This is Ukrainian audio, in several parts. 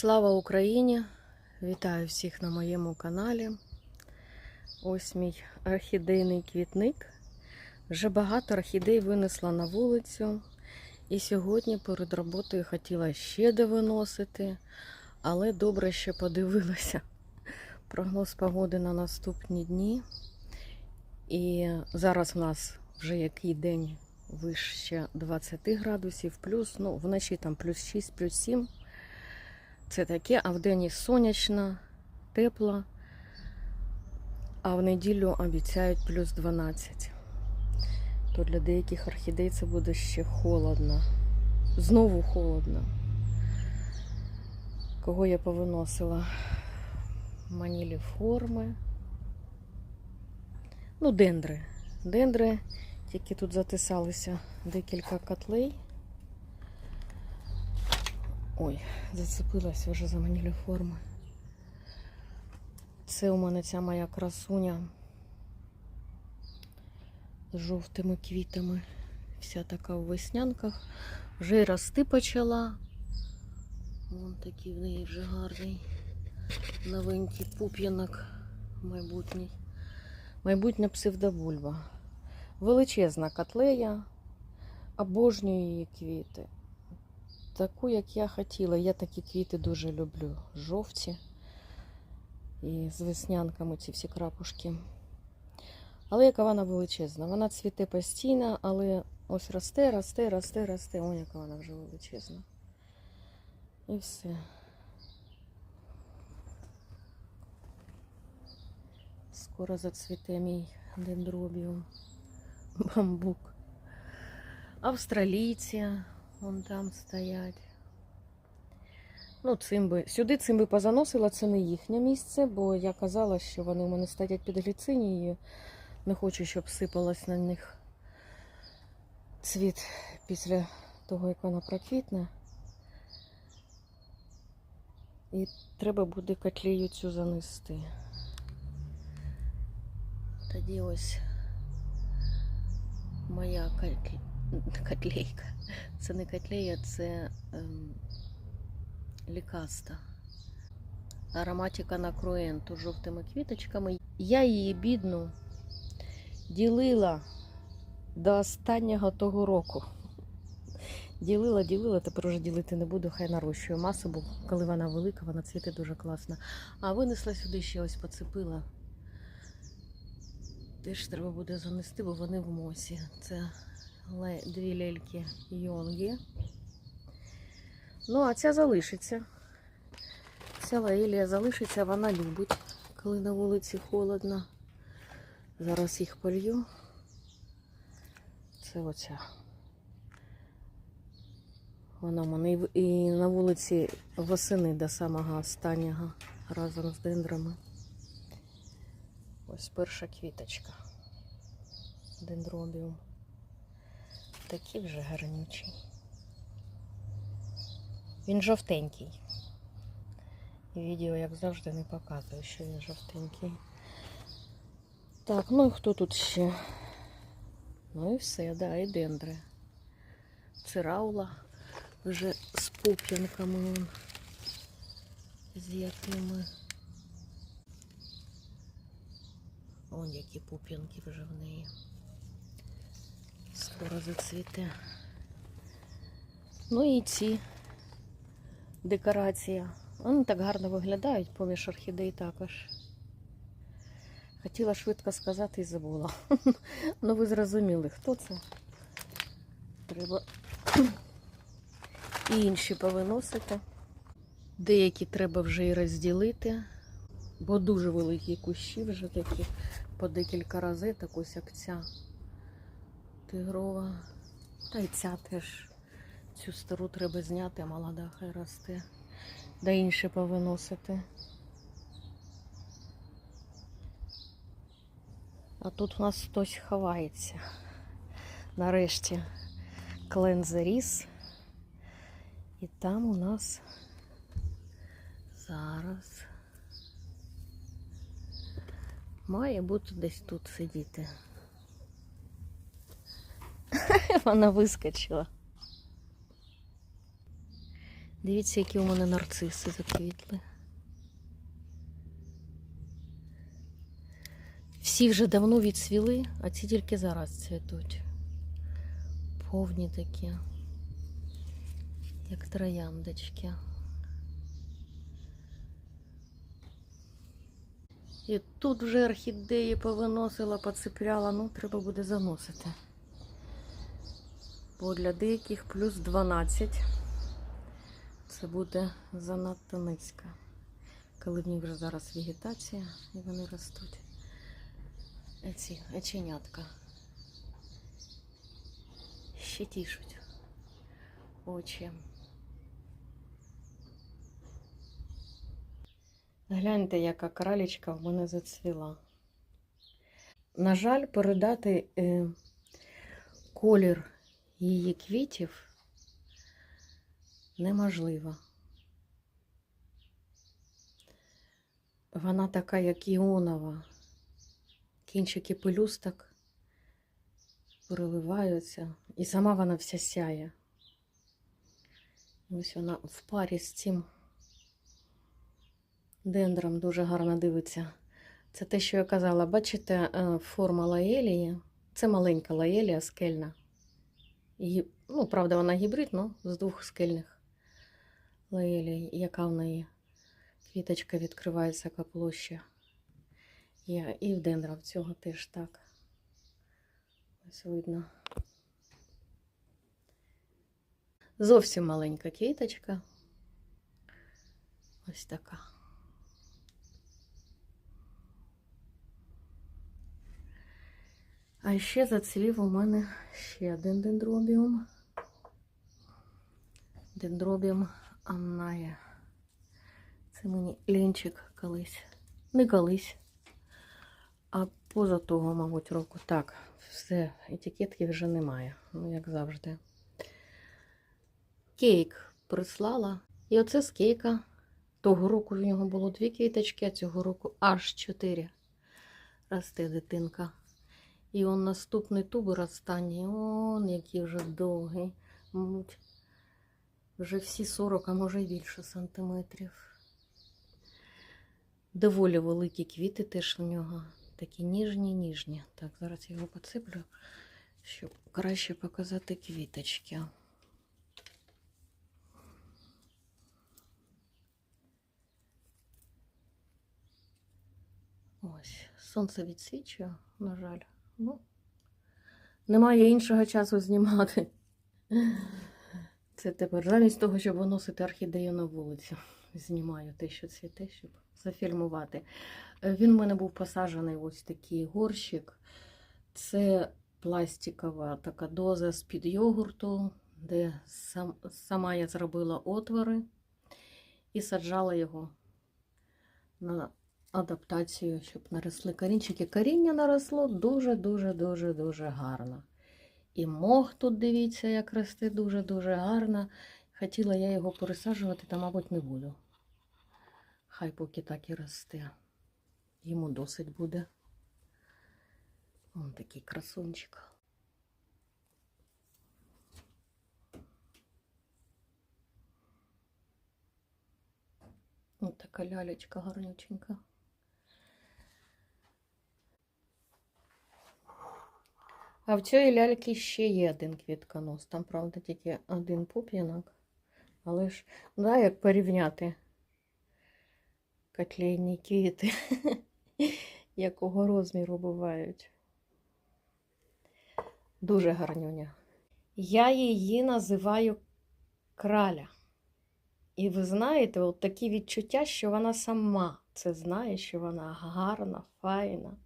Слава Україні! Вітаю всіх на моєму каналі. Ось мій орхідейний квітник. Вже багато орхідей винесла на вулицю. І сьогодні перед роботою хотіла ще де виносити, але добре ще подивилася. Прогноз погоди на наступні дні. І зараз у нас вже який день вище 20 градусів, плюс, ну, вночі там плюс 6, плюс 7. Це таке, а вдень сонячно, тепло, а в неділю обіцяють плюс 12. То для деяких орхідей це буде ще холодно. Знову холодно. Кого я повиносила? Манілі форми. Ну, дендри. Дендри, тільки тут затисалися декілька котлей. Ой, зацепилася вже за манілі форми. Це у мене ця моя красуня з жовтими квітами. Вся така в веснянках. Вже й рости почала. Вон такий в неї вже гарний новенький пуп'янок майбутній. Майбутня псевдобульба. Величезна котлея, обожнюю її квіти таку, як я хотіла. Я такі квіти дуже люблю. Жовті і з веснянками ці всі крапушки. Але яка вона величезна. Вона цвіте постійно, але ось росте, росте, росте, росте. О, яка вона вже величезна. І все. Скоро зацвіте мій дендробіум. Бамбук. Австралійці. Вон там стоять. Ну, цимби. Сюди цимби позаносила, це не їхнє місце, бо я казала, що вони у мене стоять під гліцинією. Не хочу, щоб сипалась на них цвіт після того, як вона проквітне. І треба буде котлею цю занести. Тоді ось моя котле... котлейка. Це не котлея, це ем, лікаста. Ароматика на круенту жовтими квіточками. Я її бідну ділила до останнього того року. Ділила, ділила, тепер вже ділити не буду, хай нарощує масу, бо коли вона велика, вона цвіте дуже класно. А винесла сюди ще ось поцепила. Теж треба буде занести, бо вони в мосі. Це дві лельки йонги. Ну, а ця залишиться. Ця лаелія залишиться, вона любить, коли на вулиці холодно. Зараз їх полью. Це оця. Вона в мене і на вулиці восени до самого останнього разом з дендрами. Ось перша квіточка. Дендробіум. Такий вже гарнючий. Він жовтенький. І відео, як завжди, не показує, що він жовтенький. Так, ну і хто тут ще? Ну і все, да, і дендри. Цираула вже з пуп'янками. З якими. Вон які пуп'янки вже в неї. Скоро зацвіте. Ну і ці декорація. Вони так гарно виглядають, поміж орхідей також. Хотіла швидко сказати і забула. Ну ви зрозуміли, хто це? Треба і інші повиносити. Деякі треба вже і розділити, бо дуже великі кущі вже такі по декілька розеток, ось як ця тигрова. Та й ця теж. Цю стару треба зняти, молода хай росте. Да інше повиносити. А тут у нас хтось ховається. Нарешті клен заріс. І там у нас зараз має бути десь тут сидіти. Вона вискочила. Дивіться, які у мене нарциси заквітли. Всі вже давно відсвіли, а ці тільки зараз цвітуть. Повні такі, як трояндочки. І тут вже орхідеї повиносила, поцепляла, ну треба буде заносити. Бо для деяких плюс 12. Це буде занадто низько. Коли в них вже зараз вегетація і вони ростуть. Ці оченятка. Ще тішуть очі. Гляньте, яка кралечка в мене зацвіла. На жаль, передати е, колір її квітів неможливо. Вона така, як іонова. Кінчики пелюсток переливаються, і сама вона вся сяє. Ось вона в парі з цим дендром дуже гарно дивиться. Це те, що я казала. Бачите, е, форма лаелії. Це маленька лаелія скельна. Ну, правда, вона гібрид, ну, з двох скельних лаелій, яка в неї квіточка відкривається яка площа. Є. І в дендра в цього теж так. Ось видно. Зовсім маленька квіточка. Ось така. А ще зацвів у мене ще один дендробіум. Дендробіум Анная. Це мені лінчик колись. Не колись. А поза того, мабуть, року. Так, все, етикетки вже немає. Ну, як завжди. Кейк прислала. І оце з кейка. Того року в нього було дві квіточки, а цього року аж чотири. Росте дитинка. І он наступний тубер останній. Он який вже довгий. Мабуть, вже всі 40, а може й більше сантиметрів. Доволі великі квіти теж в нього. Такі ніжні, ніжні. Так, зараз я його поцеплю, щоб краще показати квіточки. Ось, сонце відсвічує, на жаль. Ну, немає іншого часу знімати. Це тепер замість того, щоб виносити орхідею на вулицю. Знімаю те, що цвіте, щоб зафільмувати. Е, Він в мене був посаджений ось такий горщик. Це пластикова така доза з-під йогурту, де сам, сама я зробила отвори і саджала його на адаптацію, щоб наросли корінчики. Коріння наросло дуже-дуже-дуже-дуже гарно. І мох тут, дивіться, як росте дуже-дуже гарно. Хотіла я його пересаджувати, та, мабуть, не буду. Хай поки так і росте. Йому досить буде. Вон такий красунчик. Ось така лялечка гарнюченька. А в цій ляльки ще є один квітконос. Там, правда, тільки один пуп'янок. Але ж, да, як порівняти котлейні квіти, якого розміру бувають. Дуже гарнюня. Я її називаю краля. І ви знаєте, от такі відчуття, що вона сама це знає, що вона гарна, файна.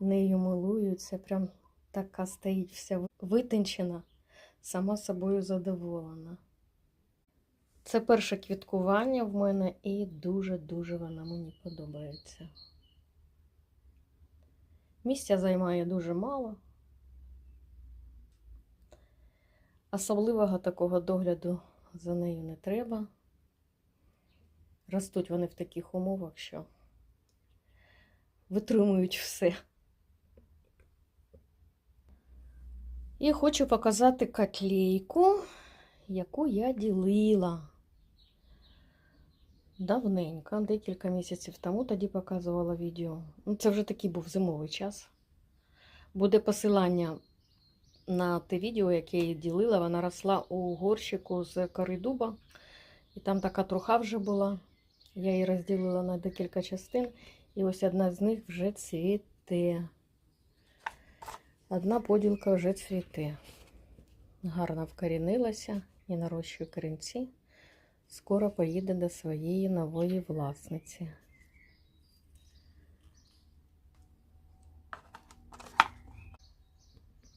Нею милуються, прям така стоїть вся витончена, сама собою задоволена. Це перше квіткування в мене і дуже-дуже вона мені подобається. Місця займає дуже мало. Особливого такого догляду за нею не треба. Ростуть вони в таких умовах, що витримують все. І хочу показати котлейку, яку я ділила давненько, декілька місяців тому тоді показувала відео. Ну, це вже такий був зимовий час. Буде посилання на те відео, яке я ділила. Вона росла у горщику з кори дуба. І там така труха вже була. Я її розділила на декілька частин. І ось одна з них вже цвіте. Одна поділка вже цвіте. Гарно вкорінилася і нарощує корінці. Скоро поїде до своєї нової власниці.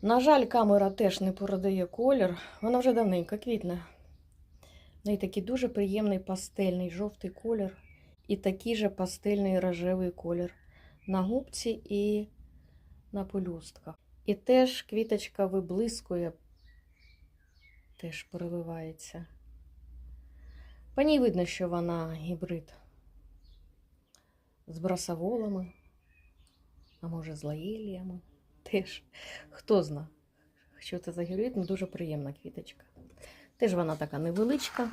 На жаль, камера теж не передає колір. Вона вже давненько квітне. В неї такий дуже приємний пастельний жовтий колір і такий же пастельний рожевий колір на губці і на пелюстках. І теж квіточка виблискує, теж переливається. По ній видно, що вона гібрид з брасоволами, а може з лаїліями. Теж хто зна, що це за гібрид, ну дуже приємна квіточка. Теж вона така невеличка,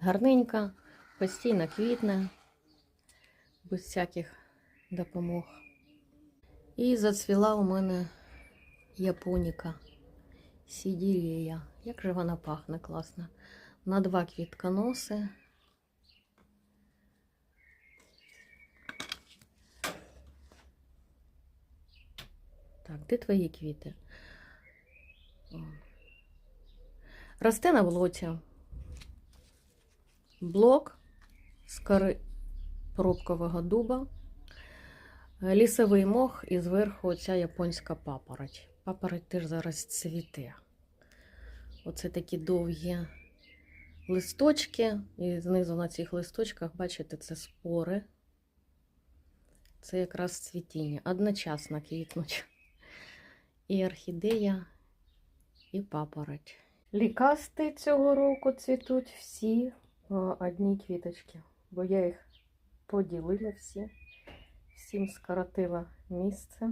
гарненька, постійно квітне, без всяких допомог. І зацвіла у мене японіка сідірія. Як же вона пахне класно. На два квітконоси. Так, де твої квіти? Росте на блоті. Блок з кори пробкового дуба, лісовий мох і зверху оця японська папороть. Папороть теж зараз цвіте. Оце такі довгі листочки, і знизу на цих листочках, бачите, це спори. Це якраз цвітіння. Одночасно квітнуть. І орхідея, і папороть. Лікасти цього року цвітуть всі по одній квіточці, бо я їх поділила всі, всім скоротила місце.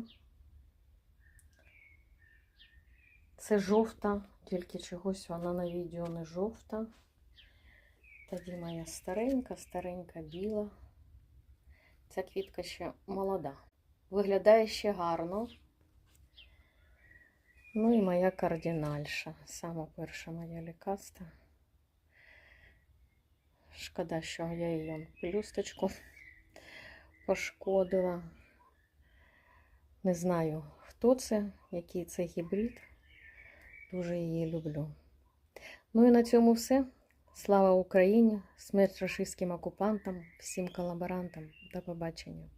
Це жовта, тільки чогось вона на відео не жовта. Тоді моя старенька, старенька біла. Ця квітка ще молода. Виглядає ще гарно. Ну і моя кардинальша. Сама перша моя лікаста. Шкода, що я її плюсточку пошкодила. Не знаю, хто це, який це гібрид. Дуже її люблю. Ну і на цьому все. Слава Україні! Смерть рашистським окупантам, всім колаборантам. До побачення.